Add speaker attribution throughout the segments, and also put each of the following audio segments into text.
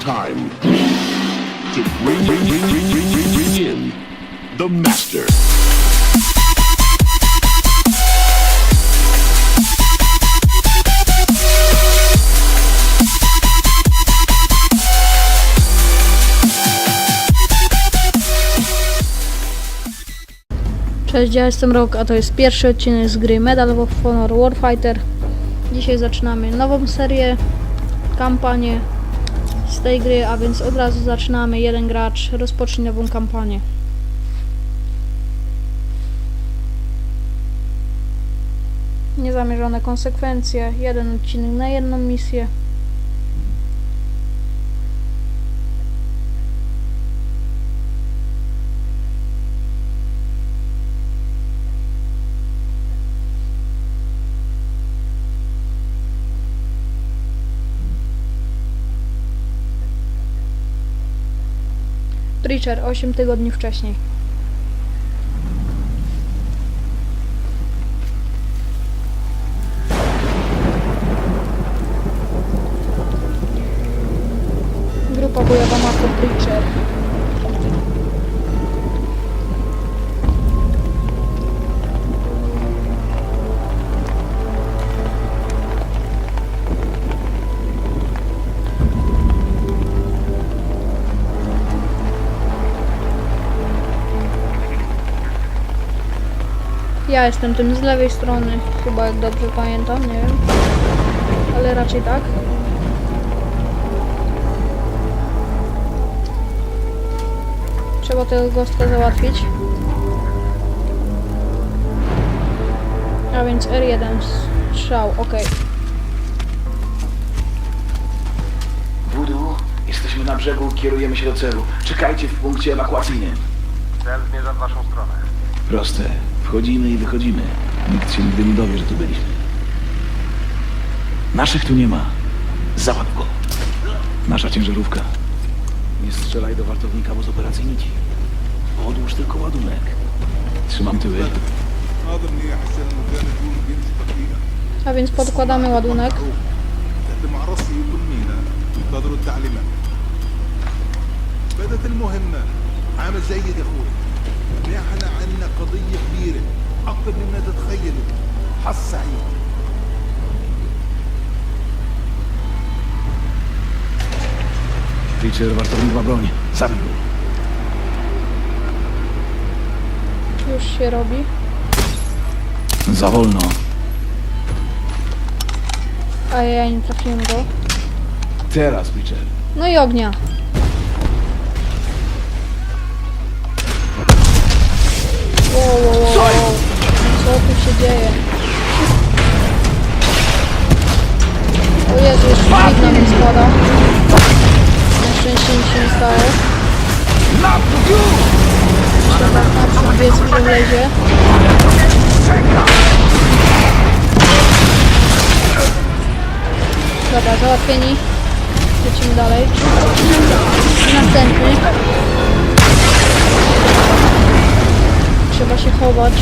Speaker 1: time to bring, bring, bring, bring, bring, bring, bring in the master.
Speaker 2: Cześć, ja jestem Rok, a to jest pierwszy odcinek z gry Medal of Honor Warfighter. Dzisiaj zaczynamy nową serię, kampanię z tej gry, a więc od razu zaczynamy. Jeden gracz rozpocznie nową kampanię. Niezamierzone konsekwencje, jeden odcinek na jedną misję. Preacher 8 tygodni wcześniej. Ja jestem tym z lewej strony, chyba jak dobrze pamiętam, nie wiem. Ale raczej tak. Trzeba tego gościa załatwić. A więc R1 strzał, ok.
Speaker 3: Wudu, jesteśmy na brzegu, kierujemy się do celu. Czekajcie w punkcie ewakuacyjnym.
Speaker 4: Cel zmierza w waszą stronę.
Speaker 3: Proste. Wchodzimy i wychodzimy. Nikt się nigdy nie dowie, że tu byliśmy. Naszych tu nie ma. Załatw go. Nasza ciężarówka. Nie strzelaj do wartownika, bo z operacji nici. Odłóż tylko ładunek. Trzymam tyły.
Speaker 5: هذا منيح عشان المكان يكون بيمشي دقيقة
Speaker 2: A więc podkładamy ładunek.
Speaker 5: تقدم على راسي وكل مينا انتظروا التعليمات بدت المهمة عامل جيد يا اخوي نحن عندنا قضية كبيرة أكثر مما تتخيلوا حظ سعيد
Speaker 3: Preacher, wartownik ma broń. Zabij go.
Speaker 2: Już się robi.
Speaker 3: Za wolno.
Speaker 2: A ja nie trafiłem go.
Speaker 3: Teraz, Preacher.
Speaker 2: No i ognia. Dzieje? O Jezu, jeszcze dźwig na mnie spada. Na szczęście nic się nie stało. Trzeba naprzód biec, że wlezie. Dobra, załatwieni. Lecimy dalej. Następny. Trzeba się chować.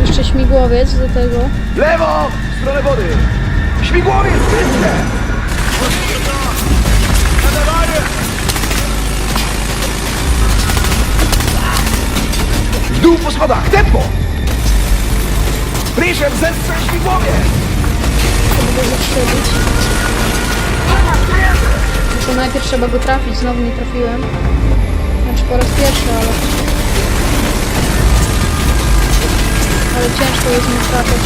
Speaker 2: Jeszcze śmigłowiec do tego.
Speaker 3: Lewo! W stronę wody! Śmigłowiec! Wszyscy! W dół po schodach! Tempo! Preacher, zestrzel śmigłowiec!
Speaker 2: Tylko najpierw trzeba go trafić. Znowu nie trafiłem. Znaczy po raz pierwszy, ale... Ale ciężko jest mi trafić.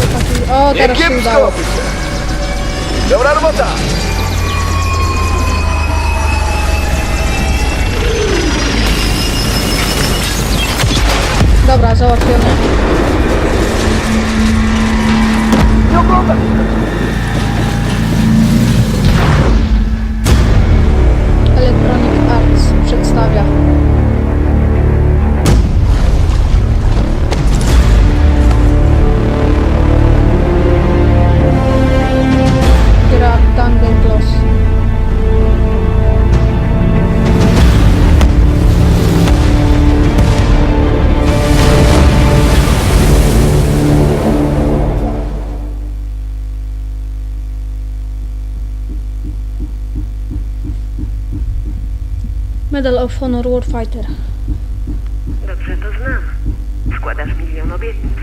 Speaker 2: do takich- O, teraz się udało.
Speaker 3: Dobra robota!
Speaker 2: Dobra, załatwione. Medal of Honor Warfighter.
Speaker 6: Dobrze to znam. Składasz milion obietnic.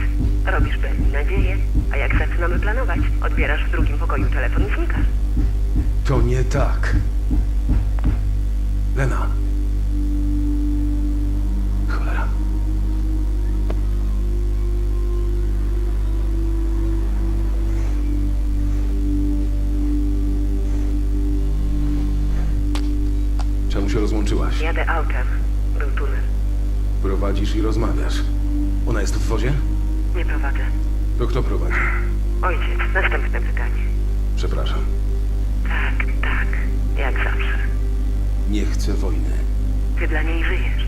Speaker 6: Robisz Berni nadzieję, a jak zaczynamy planować, odbierasz w drugim pokoju telefon i znikasz.
Speaker 7: To nie tak. Lena.
Speaker 6: Autem. Był tunel.
Speaker 7: Prowadzisz i rozmawiasz. Ona jest w wozie?
Speaker 6: Nie prowadzę.
Speaker 7: To kto prowadzi?
Speaker 6: Ojciec, następne pytanie.
Speaker 7: Przepraszam.
Speaker 6: Tak, tak. Jak zawsze.
Speaker 7: Nie chcę wojny.
Speaker 6: Ty dla niej żyjesz.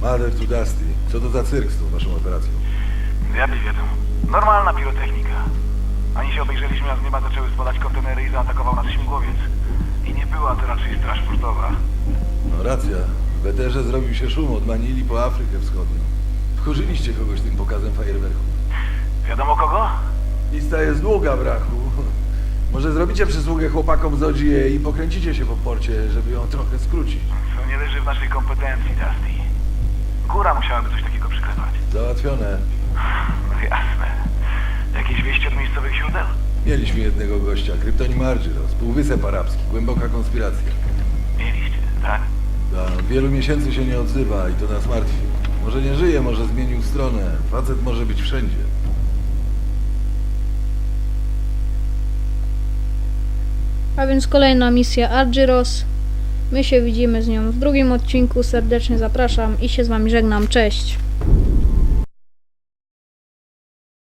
Speaker 5: Mother to Dusty. Co to za cyrk z tą waszą operacją?
Speaker 3: Diabli wiedzą. Normalna pirotechnika. Ani się obejrzeliśmy, a z nieba zaczęły spadać kontenery i zaatakował nas śmigłowiec. I nie była to raczej straż portowa.
Speaker 5: No racja. W Weterze zrobił się szum od Manili po Afrykę Wschodnią. Wkurzyliście kogoś tym pokazem fajerwerku.
Speaker 3: Wiadomo kogo?
Speaker 5: Lista jest długa, brachu. Może zrobicie przysługę chłopakom z OGA i pokręcicie się po porcie, żeby ją trochę skrócić.
Speaker 3: To nie leży w naszej kompetencji, Dusty. Góra musiałaby coś takiego przyklepać.
Speaker 5: Załatwione.
Speaker 3: No jasne. Jakieś wieści od miejscowych źródeł?
Speaker 5: Mieliśmy jednego gościa, kryptonim Argyros, Półwysep Arabski, głęboka konspiracja.
Speaker 3: Mieliście, tak?
Speaker 5: Da, od wielu miesięcy się nie odzywa i to nas martwi. Może nie żyje, może zmienił stronę. Facet może być wszędzie.
Speaker 2: A więc kolejna misja Argyros. My się widzimy z nią w drugim odcinku. Serdecznie zapraszam i się z wami żegnam. Cześć.